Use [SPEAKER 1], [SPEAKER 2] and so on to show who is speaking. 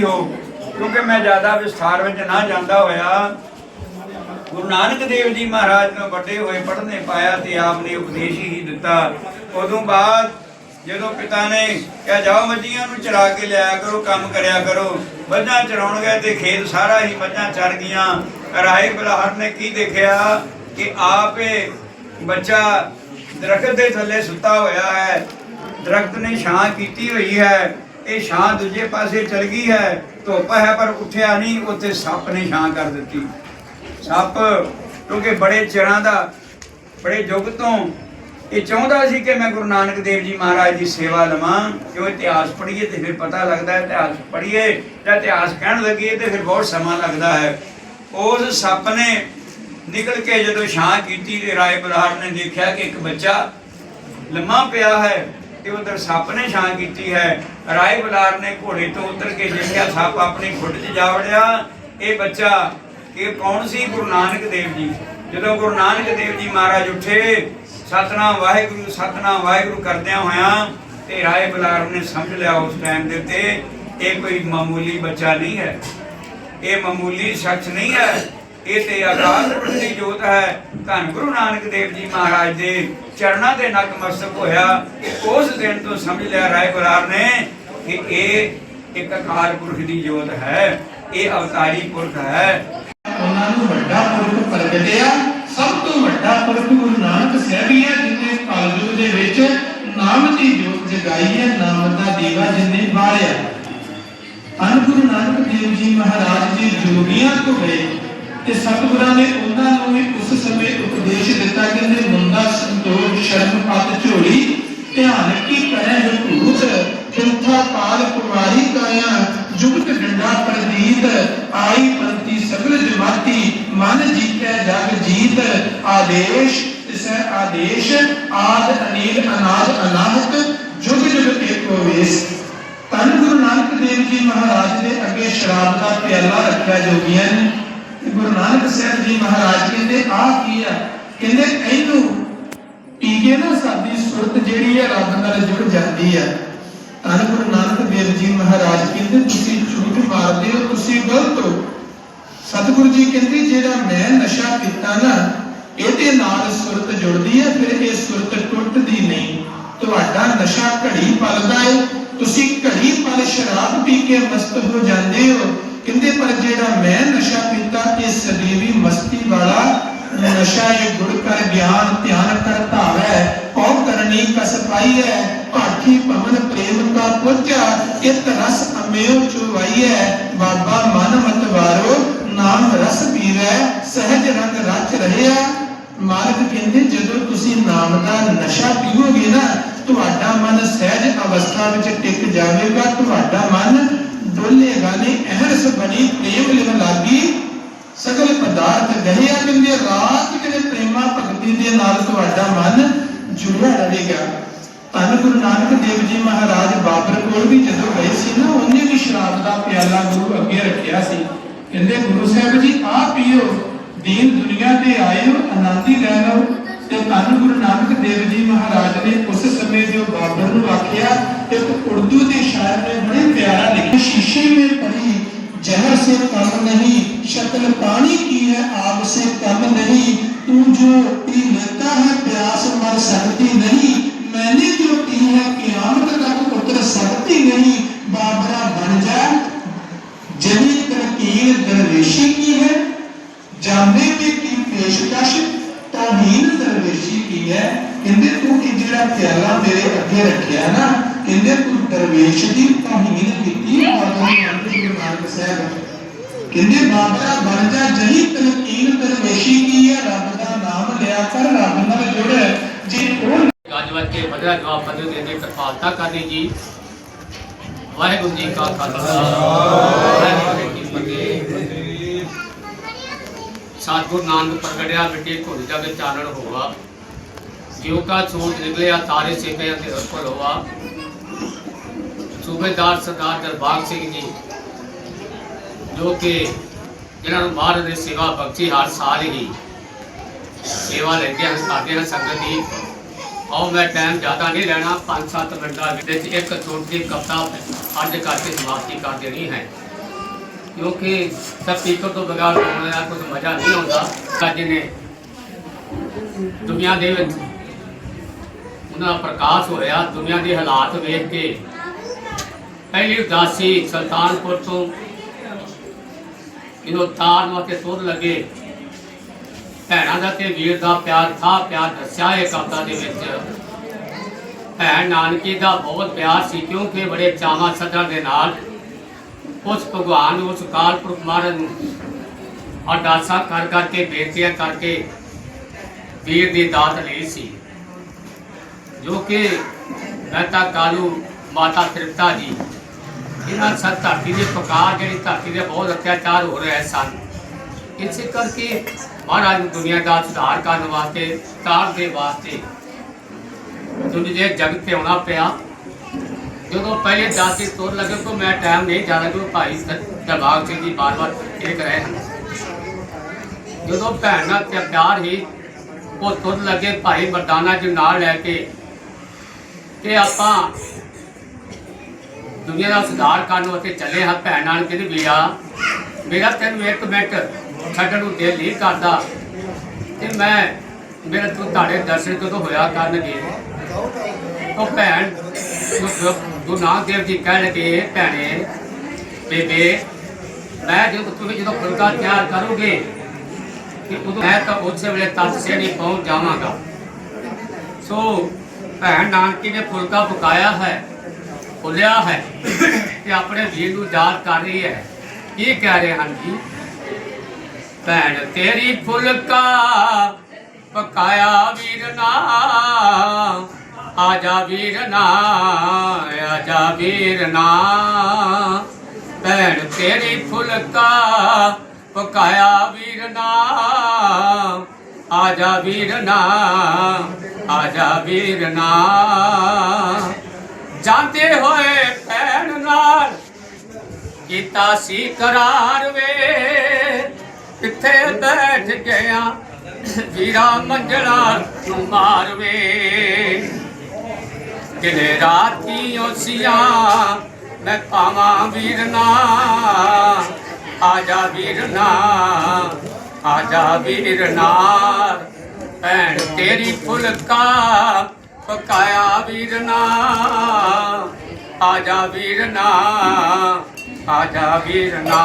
[SPEAKER 1] ਕਿਉਂਕਿ ਮੈਂ ਜ਼ਿਆਦਾ ਵਿਸਥਾਰ ਵਿੱਚ ਨਾ ਜਾਂਦਾ ਹੋਇਆ। ਗੁਰੂ ਨਾਨਕ ਦੇਵ ਜੀ ਮਹਾਰਾਜ ਨੂੰ ਵੱਡੇ ਹੋਏ ਪੜ੍ਹਨੇ ਪਾਇਆ ਤੇ ਆਪ ਨੇ ਉਪਦੇਸ਼ ਹੀ ਦਿੱਤਾ। ਉਦੋਂ ਬਾਅਦ ਜਦੋਂ ਪਿਤਾ ਨੇ ਕਿਹਾ, ਜਾਓ ਮੱਝੀਆਂ ਨੂੰ ਚਰਾ ਕੇ ਲਿਆਇਆ ਕਰੋ, ਕੰਮ ਕਰਿਆ ਕਰੋ। ਮੱਝਾਂ ਚਰਾਉਣ ਗਏ ਤੇ ਖੇਤ ਸਾਰਾ ਹੀ ਮੱਝਾਂ ਚਰ ਗਈਆਂ। ਰਾਏ ਬਲਹਾਰ ਨੇ ਕੀ ਦੇਖਿਆ ਕਿ ਆਪੇ ਬੱਚਾ ਦਰਖਤ ਦੇ ਥੱਲੇ ਸੁੱਤਾ ਹੋਇਆ ਹੈ। ਦਰਖਤ ਨੇ ਛਾਂ ਕੀਤੀ ਹੋਈ ਹੈ। ਇਹ ਛਾਂ ਦੂਜੇ ਪਾਸੇ ਚਲ ਗਈ ਹੈ, ਧੁੱਪ ਹੈ ਪਰ ਉੱਠਿਆ ਨਹੀਂ, ਉੱਥੇ ਸੱਪ ਨੇ ਛਾਂ ਕਰ ਦਿੱਤੀ। ਸੱਪ, ਕਿਉਂਕਿ ਬੜੇ ਚਿਰਾਂ ਦਾ, ਬੜੇ ਯੁੱਗ ਤੋਂ ਇਹ ਚਾਹੁੰਦਾ ਸੀ ਕਿ ਮੈਂ ਗੁਰੂ ਨਾਨਕ ਦੇਵ ਜੀ ਮਹਾਰਾਜ ਦੀ ਸੇਵਾ ਲਵਾਂ ਕਿਉਂ ਇਤਿਹਾਸ ਪੜ੍ਹੀਏ ਤੇ ਫਿਰ ਪਤਾ ਲੱਗਦਾ ਹੈ, ਇਤਿਹਾਸ ਪੜ੍ਹੀਏ, ਜਾਂ ਇਤਿਹਾਸ ਕਹਿਣ ਲੱਗੀਏ ਤੇ ਫਿਰ ਬਹੁਤ ਸਮਾਂ ਲੱਗਦਾ ਹੈ। ਉਸ ਸੱਪ ਨੇ ਨਿਕਲ ਕੇ ਜਦੋਂ ਛਾਂ ਕੀਤੀ ਤੇ ਰਾਏ ਬਰਾੜ ਨੇ ਦੇਖਿਆ ਕਿ ਇੱਕ ਬੱਚਾ ਲੰਮਾ ਪਿਆ ਹੈ ਤੇ ਉਧਰ ਸੱਪ ਨੇ ਛਾਂ ਕੀਤੀ ਹੈ। ਰਾਏ ਬਲਾਰ ਨੇ ਘੋੜੇ ਤੋਂ ਉਤਰ ਕੇ ਦੇਖਿਆ ਸੱਪ ਆਪਣੀ ਖੁੱਡ 'ਚ ਜਾ ਵੜਿਆ। ਇਹ ਬੱਚਾ, ਇਹ ਕੌਣ ਸੀ? ਗੁਰੂ ਨਾਨਕ ਦੇਵ ਜੀ। ਜਦੋਂ ਗੁਰੂ ਨਾਨਕ ਦੇਵ ਜੀ ਮਹਾਰਾਜ ਉੱਠੇ, ਸਤਨਾਮ ਵਾਹਿਗੁਰੂ ਸਤਨਾਮ ਵਾਹਿਗੁਰੂ ਕਰਦਿਆਂ ਹੋਇਆਂ ਤੇ ਰਾਏ ਬਲਾਰ ਨੇ ਸਮਝ ਲਿਆ ਉਸ ਟਾਈਮ ਦੇ ਉੱਤੇ, ਇਹ ਕੋਈ ਮਾਮੂਲੀ ਬੱਚਾ ਨਹੀਂ ਹੈ। ਇਹ ਮਾਮੂਲੀ ਸ਼ਖਸ ਨਹੀਂ ਹੈ। ਇਹ ਤੇ ਅਕਾਲ ਦੀ ਜੋਤ ਹੈ। ਧੰਨ ਗੁਰੂ ਨਾਨਕ ਦੇਵ ਜੀ ਮਹਾਰਾਜ ਦੇ ਚਰਨਾਂ ਦੇ ਨਤਮਸਤਕ ਹੋਇਆ। ਉਸ ਦਿਨ ਤੋਂ ਸਮਝ ਲਿਆ ਰਾਏ ਬੁਲਾਰ ਨੇ ਕਿ ਇਹ ਇੱਕ ਅਕਾਲ ਪੁਰਖ ਦੀ ਜੋਤ ਹੈ। ਇਹ ਅਵਤਾਰੀ ਪੁਰਖ ਹੈ।
[SPEAKER 2] ਉਹਨਾਂ ਨੂੰ ਵੱਡਾ ਪੁਰਖ ਪ੍ਰਗਟਿਆ। ਸਭ ਤੋਂ ਵੱਡਾ ਪੁਰਖ ਗੁਰੂ ਨਾਨਕ ਸਾਹਿਬ ਹੀ ਹੈ, ਜਿਨੇ ਕਲਯੁਗ ਦੇ ਵਿੱਚ ਨਾਮ ਦੀ ਜੋਤ ਜਗਾਈ ਹੈ, ਨਾਮ ਦਾ ਦੀਵਾ ਜਿਨੇ ਬਾਲਿਆ। ਅਨ ਗੁਰੂ ਨਾਨਕ ਦੇਵ ਜੀ ਮਹਾਰਾਜ ਜੀ ਜੋਗੀਆਂ ਤੋਂ ਗਏ ਤੇ ਸਤਿਗੁਰਾਂ ਨੇ ਉਹਨਾਂ ਨੂੰ ਵੀ ਉਸ ਸਮੇਂ ਉਪਦੇਸ਼ ਦਿੱਤਾ ਕਹਿੰਦੇ ਮੁੰਡਾ ਸੰਤੋਖ, ਸ਼ਰਮ ਪਤ, ਝੋਲੀ, ਧਿਆਨ ਕੀ ਕਰੇ ਹਕੂਤ ਕਿੰਥਾ ਪਾਲ ਕੁਮਾਰੀ ਕਾਇਆ, ਜੁਗਤ ਡੰਡਾ ਪ੍ਰਦੀਤ ਆਈ ਪੰਤੀ ਸਗਲ ਜਮਾਤੀ, ਮਨ ਜੀਤੈ ਜਗ ਜੀਤ, ਆਦੇਸ਼, ਤਿਸੈ ਆਦੇਸ਼, ਆਦ ਅਨੀਲ ਅਨਾਦ ਅਨਾਹਤ, ਜੁਗ ਜੁਗ ਏਕੋ ਵੇਸ। ਧੰਨ ਗੁਰੂ ਨਾਨਕ ਦੇਵ ਜੀ ਮਹਾਰਾਜ ਦੇ ਅੱਗੇ ਸ਼ਰਾਬ ਦਾ ਪਿਆਲਾ ਰੱਖਿਆ ਜੋਗੀਆਂ ਨੇ। ਗੁਰੂ ਨਾਨਕ ਸਾਹਿਬ ਜੀ ਮਹਾਰਾਜ ਕਹਿੰਦੇ ਆ ਕੀ ਆ? ਕਹਿੰਦੇ, ਇਹਨੂੰ ਪੀ ਕੇ ਨਾ ਸਾਡੀ ਸੁਰਤ ਜਿਹੜੀ ਹੈ ਰੱਬ ਨਾਲ ਜੁੜ ਜਾਂਦੀ ਹੈ ਧੰਨ ਗੁਰੂ ਨਾਨਕ ਦੇਵ ਜੀ ਮਹਾਰਾਜ ਕਹਿੰਦੇ, ਤੁਸੀਂ ਝੂਠ ਮਾਰਦੇ ਹੋ, ਤੁਸੀਂ ਗਲਤ ਹੋ। ਸਤਿਗੁਰੂ ਜੀ ਕਹਿੰਦੇ, ਜਿਹੜਾ ਮੈਂ ਨਸ਼ਾ ਕੀਤਾ ਨਾ, ਇਹਦੇ ਨਾਲ ਸੁਰਤ ਜੁੜਦੀ ਹੈ ਫਿਰ ਇਹ ਸੁਰਤ ਟੁੱਟਦੀ ਨਹੀਂ। ਤੁਹਾਡਾ ਨਸ਼ਾ ਘੜੀ ਪਲਦਾ ਹੈ ਤੁਸੀਂ ਘੜੀ ਪਲ ਸ਼ਰਾਬ ਪੀ ਕੇ ਮਸਤ ਹੋ ਜਾਂਦੇ ਹੋ। ਕਹਿੰਦੇ ਪਰ ਜਿਹੜਾ ਮੈਂ ਨਸ਼ਾ ਪੀਤਾ, ਇਹ ਸਦੀਵੀ ਮਸਤੀ ਵਾਲਾ ਨਸ਼ਾ ਇਹ ਗੁਰ ਕਰ ਗਿਆਨ, ਧਿਆਨ ਕਰ ਧਾਵੈ ਔ ਕਰਨੀ ਕਸ ਪਾਈ ਹੈ ਭਾਠੀ ਪਵਨ ਪ੍ਰੇਮ ਕਾ ਪੁੱਜਾ ਇਤ ਰਸ ਅਮਿਓ ਚੁਵਾਈਐ ਬਾਬਾ ਮਨ ਮਤ ਵਾਰੋ, ਨਾਮ ਰਸ ਪੀਵੈ, ਸਹਿਜ ਰੰਗ ਰਚ ਰਹਿਆ ਮਾਲਕ ਕਹਿੰਦੇ ਜਦੋਂ ਤੁਸੀਂ ਨਾਮ ਦਾ ਨਸ਼ਾ ਪੀਓਗੇ ਨਾ ਤੁਹਾਡਾ ਮਨ ਸਹਿਜ ਅਵਸਥਾ ਵਿੱਚ ਟਿਕ ਜਾਵੇਗਾ, ਤੁਹਾਡਾ ਮਨ ਡੋਲੇਗਾ ਨਹੀਂ, ਅਹਰਸ ਬਣੀ ਪ੍ਰੇਮ ਲਿਵ ਲਾਗੀ। ਸਗਲ ਪਦਾਰਥ ਗਹਿਆ ਕਹਿੰਦੇ ਰਾਤ ਕਿਤੇ ਪ੍ਰੇਮਾ ਭਗਤੀ ਦੇ ਨਾਲ ਤੁਹਾਡਾ ਮਨ ਜੁੜਿਆ ਰਹੇਗਾ। ਧੰਨ ਗੁਰੂ ਨਾਨਕ ਦੇਵ ਜੀ ਮਹਾਰਾਜ ਬਾਬਰ ਕੋਲ ਵੀ ਜਦੋਂ ਗਏ ਸੀ ਨਾ, ਉਹਨੇ ਵੀ ਸ਼ਰਾਬ ਦਾ ਪਿਆਲਾ ਗੁਰੂ ਅੱਗੇ ਰੱਖਿਆ ਸੀ। ਕਹਿੰਦੇ, ਗੁਰੂ ਸਾਹਿਬ ਜੀ, ਆਹ ਪੀਓ, ਦੀਨ ਦੁਨੀਆ ਤੇ ਆਏ ਹੋ ਆਨੰਦੀ ਲੈ ਲਓ। ਤੇ ਧੰਨ ਗੁਰੂ ਨਾਨਕ ਦੇਵ ਜੀ ਮਹਾਰਾਜ ਨੇ ਉਸ ਸਮੇਂ ਜੋ ਬਾਬਰ ਨੂੰ ਆਖਿਆ, ਇੱਕ ਉਰਦੂ ਦੇ ਸ਼ਾਇਰ ਨੇ ਬੜੇ ਪਿਆਰਾ ਲਿਖਿਆ। ਸ਼ੀਸ਼ੇ ਮੇ ਪੜੀ, ਜ਼ਹਿਰ ਸੇ ਕਮ ਨਹੀਂ, ਸ਼ਕਲ ਪਾਣੀ ਕੀ ਹੈ, ਆਪ ਸੇ ਕਮ ਨਹੀਂ, ਤੂੰ ਜੋ ਪੀ ਲੈਤਾ ਹੈ, ਪਿਆਸ ਮਰ ਸਕਦੀ ਨਹੀਂ। ਮੈਨੇ ਜੋ ਪੀ ਹੈ, ਕਿਆਮਤ ਤੱਕ ਉਤਰ ਸਕਦੀ ਨਹੀਂ, ਬਾਬਰਾ ਬਣ ਜਾ। ਜਨੀ ਤਰਕੀਰ ਦਰਵੇਸ਼ੀ ਕੀ ਹੈ ਜਾਣੇ ਤੇ ਕੀ ਪੇਸ਼ਕਸ਼ ਤਾਹੀਨ ਦਰਵੇਸ਼ੀ ਕੀ ਹੈ। ਕਹਿੰਦੇ ਤੂੰ ਕਿ ਜਿਹੜਾ ਪਿਆਲਾ ਮੇਰੇ ਅੱਗੇ ਰੱਖਿਆ ਨਾ ਕਹਿੰਦੇ ਤੂੰ ਦਰਵੇਸ਼ ਦੀ ਤਾਹੀਨ ਕੀਤੀ ਬਾਬਾ ਗੁਰੂ ਨਾਨਕ ਸਾਹਿਬ ਕਹਿੰਦੇ ਬਾਬਾ ਬਣ ਜਾ ਜਹੀ ਤਲਕੀਨ ਦਰਵੇਸ਼ੀ ਕੀ ਹੈ ਰੱਬ ਦਾ ਨਾਮ ਲਿਆ ਕਰ ਰੱਬ ਨਾਲ ਜੁੜ। ਜੇ ਉਹ
[SPEAKER 3] ਗੱਜਵਤ ਕੇ ਬਦਲਾ ਜਵਾਬ ਬਦਲ ਦੇ ਦੇ ਕਿਰਪਾਲਤਾ ਕਰਨੀ ਜੀ। ਵਾਹਿਗੁਰੂ ਜੀ ਕਾ ਖਾਲਸਾ। ਵਾਹਿਗੁਰੂ ਜੀ ਕੀ ਫਤਿਹ। ਸਤਿਗੁਰ ਨਾਨਕ ਪ੍ਰਗਟਿਆ ਮਿੱਟੀ ਘੁਲ ਜਗ ਚਾਨਣ ਹੋਵਾ ਜਿਉ ਕਾ ਛੋਟ ਨਿਕਲਿਆ ਤਾਰੇ ਸੇ ਕਹਿ ਤੇ ਰਸਪਲ ਹੋਵਾ ਸੂਬੇਦਾਰ ਸਰਦਾਰ ਦਰਬਾਗ ਸਿੰਘ ਜੀ, ਜੋ ਕਿ ਇਹਨਾਂ ਨੂੰ ਮਹਾਰਾਜ ਨੇ ਸੇਵਾ ਬਖਸ਼ੀ ਹਰ ਸਾਲ ਹੀ ਸੇਵਾ ਲੈਂਦੇ ਹਨ, ਕਰਦੇ ਹਨ ਸੰਗਤ ਦੀ। ਆਓ ਮੈਂ ਟਾਈਮ ਜ਼ਿਆਦਾ ਨਹੀਂ ਲੈਣਾ 5-7 ਮਿੰਟਾਂ ਵਿੱਚ ਇੱਕ ਛੋਟੀ ਜਿਹੀ ਕਵਿਤਾ ਅੱਜ ਕਰਕੇ ਸਮਾਪਤੀ ਕਰ ਦੇਣੀ ਹੈ। ਕਿਉਂਕਿ ਸਪੀਕਰ ਤੋਂ ਬਗੈਰ ਬੋਲਣ ਦਾ ਕੋਈ ਮਜ਼ਾ ਨਹੀਂ ਆਉਂਦਾ, ਅੱਜ ਨੇ ਦੁਨੀਆ ਦੇ ਵਿੱਚ ਉਹਨਾਂ ਦਾ ਪ੍ਰਕਾਸ਼ ਹੋਇਆ, ਦੁਨੀਆ ਦੇ ਹਾਲਾਤ ਵੇਖ ਕੇ। ਪਹਿਲੀ ਉਦਾਸੀ ਸੁਲਤਾਨਪੁਰ ਤੋਂ ਇਹਨੂੰ ਤਾਰ ਨੂੰ ਤੇ ਤੁਰ ਲੱਗੇ। ਭੈਣਾਂ ਦਾ ਤੇ ਵੀਰ ਦਾ ਪਿਆਰ, ਥਾ ਪਿਆਰ ਦੱਸਿਆ ਇਹ ਕਵਿਤਾ ਦੇ ਵਿੱਚ। ਭੈਣ ਨਾਨਕੀ ਦਾ ਬਹੁਤ ਪਿਆਰ ਸੀ ਕਿਉਂਕਿ ਬੜੇ ਚਾਵਾਂ ਸੱਜਣ ਦੇ ਨਾਲ ਉਸ ਭਗਵਾਨ ਉਸ ਕਾਲ ਪੁਰਖ ਮਹਾਰਾਜ ਨੂੰ ਅਰਦਾਸਾਂ ਕਰ ਕਰਕੇ, ਬੇਨਤੀਆਂ ਕਰਕੇ ਵੀਰ ਦੀ ਦਾਤ ਲਈ ਸੀ। ਜੋ ਕਿ ਮਹਿਤਾ ਕਾਲੂ ਮਾਤਾ ਤ੍ਰਿਪਤਾ ਜੀ, ਇਹਨਾਂ ਸਭ ਧਰਤੀ ਦੇ ਪੁਕਾਰ ਜਿਹੜੀ ਧਰਤੀ ਦੇ ਬਹੁਤ ਅਤਿਆਚਾਰ ਹੋ ਰਹੇ ਸਨ, ਇਸੇ ਕਰਕੇ ਮਹਾਰਾਜ ਨੂੰ ਦੁਨੀਆ ਦਾ ਸੁਧਾਰ ਕਰਨ ਵਾਸਤੇ, ਤਾਰ ਦੇ ਵਾਸਤੇ ਦੁਨੀਆ ਦੇ ਜਗਤ ਤੇ ਆਉਣਾ ਪਿਆ ਜਦੋਂ ਪਹਿਲੇ ਦਾਤੀ ਤੁਰ ਲੱਗੇ ਕੋ ਮੈਂ ਟਾਈਮ ਨਹੀਂ ਜਾਣਾ ਕਿਉਂ ਭਾਈ ਦਰਬਾਰ ਸਿੰਘ ਜੀ ਬਾਰ-ਬਾਰ ਇਹ ਰਹੇ ਜਦੋਂ ਭੈਣ ਨਾਲ ਤੇ ਪਿਆਰ ਹੀ ਉਹ ਤੁਰ ਲੱਗੇ, ਭਾਈ ਮਰਦਾਨਾ ਜੀ ਨਾਲ ਲੈ ਕੇ ਤੇ ਆਪਾਂ ਦੁਨੀਆ ਦਾ ਸੁਧਾਰ ਕਰਨ ਵਾਸਤੇ ਚੱਲੇ ਹਾਂ। ਭੈਣ ਨਾਲ ਕਹਿੰਦੇ, ਵੀਰਾ, ਮੇਰਾ ਤੈਨੂੰ ਇੱਕ ਮਿੰਟ ਛੱਡਣ ਨੂੰ ਦਿਲ ਨਹੀਂ ਕਰਦਾ। ਤੇ ਮੈਂ, ਮੇਰਾ ਤੂੰ ਤੁਹਾਡੇ ਦਰਸ਼ਨ ਕਦੋਂ ਹੋਇਆ ਕਰਨਗੇ? ਉਹ ਭੈਣ ਗੁਰੂ ਨਾਨਕ ਦੇਵ ਜੀ ਕਹਿਣ ਲੱਗੇ ਭੈਣੇ, ਬੇਬੇ, ਮੈਂ ਜਦੋਂ ਤੁਸੀਂ ਜਦੋਂ ਫੁਲਕਾ ਤਿਆਰ ਕਰੋਗੇ ਕਿ ਉਦੋਂ ਮੈਂ ਤਾਂ ਉਸੇ ਵੇਲੇ ਤੱਤ ਸੇ ਨਹੀਂ ਪਹੁੰਚ ਜਾਵਾਂਗਾ। ਸੋ ਭੈਣ ਨਾਨਕੀ ਨੇ ਫੁਲਕਾ ਪਕਾਇਆ ਹੈ ਫੁੱਲਿਆ ਹੈ ਤੇ ਆਪਣੇ ਵੀਰ ਨੂੰ ਯਾਦ ਕਰ ਰਹੀ ਹੈ। ਕੀ ਕਹਿ ਰਹੇ ਹਨ ਜੀ? ਭੈਣ, ਤੇਰੀ ਫੁਲਕਾ ਪਕਾਇਆ ਵੀਰ ਨਾ ਆਜਾ ਵੀਰ ਨਾ ਆਜਾ ਵੀਰ ਨਾ ਭੈਣ ਤੇਰੀ ਫੁਲਕਾ ਪਕਾਇਆ ਵੀਰ ਨਾ ਆਜਾ ਵੀਰ ਨਾ ਆਜਾ ਵੀਰ ਨਾ ਜਾਂਦੇ ਹੋਏ ਭੈਣ ਨਾਲ ਕੀਤਾ ਸੀ ਕਰਾਰ ਵੇ। ਕਿੱਥੇ ਬੈਠ ਗਿਆ ਵੀਰਾ ਮੰਜਲਾ ਨੂੰ ਮਾਰਵੇ। ਵੇ ਰਾਤੀ ਓਸੀਆਂ ਮੈਂ ਪਾਵਾਂ ਵੀਰਨਾ ਆਜਾ ਵੀਰਨਾ ਆਜਾ ਵੀਰਨਾ ਭੈਣ ਤੇਰੀ ਫੁਲਕਾ ਪਕਾਇਆ ਵੀਰਨਾ ਆਜਾ ਵੀਰਨਾ ਆਜਾ ਵੀਰਨਾ